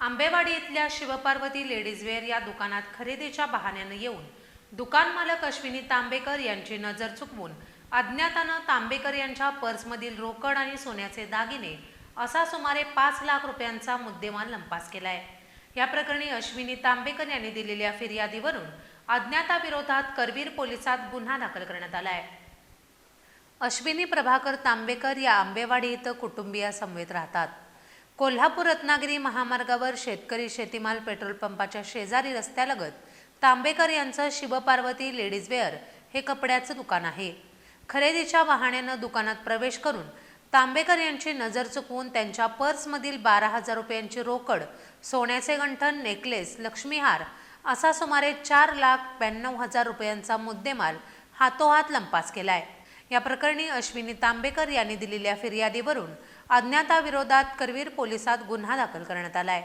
आंबेवाडी इथल्या Shivparvati ladies wear या दुकानात खरेदीच्या बहाण्यानं येऊन दुकान मालक अश्विनी तांबेकर यांची नजर चुकवून अज्ञातानं तांबेकर यांच्या पर्समधील रोकड आणि सोन्याचे दागिने असा सुमारे पाच लाख रुपयांचा मुद्देमाल लंपास केलाय. या प्रकरणी अश्विनी तांबेकर यांनी दिलेल्या फिर्यादीवरून अज्ञाताविरोधात करवीर पोलिसात गुन्हा दाखल करण्यात आलाय. अश्विनी प्रभाकर तांबेकर या आंबेवाडी इथं कुटुंबियासमवेत राहतात. कोल्हापूर रत्नागिरी महामार्गावर शेतकरी शेतीमाल पेट्रोल पंपाच्या शेजारी रस्त्यालगत तांबेकर यांचं शिवपार्वती लेडीज वेअर हे कपड्याचं दुकान आहे. खरेदीच्या वाहण्यानं दुकानात प्रवेश करून तांबेकर यांची नजर चुकवून त्यांच्या पर्समधील बारा हजार रुपयांची रोकड सोन्याचे गंठण नेकलेस लक्ष्मीहार असा सुमारे चार लाख ब्याण्णव हजार रुपयांचा मुद्देमाल हातोहात लंपास केलाय. या प्रकरणी अश्विनी तांबेकर यांनी दिलेल्या फिर्यादीवरून अज्ञाताविरोधात करवीर पोलिसात गुन्हा दाखल करण्यात आलाय.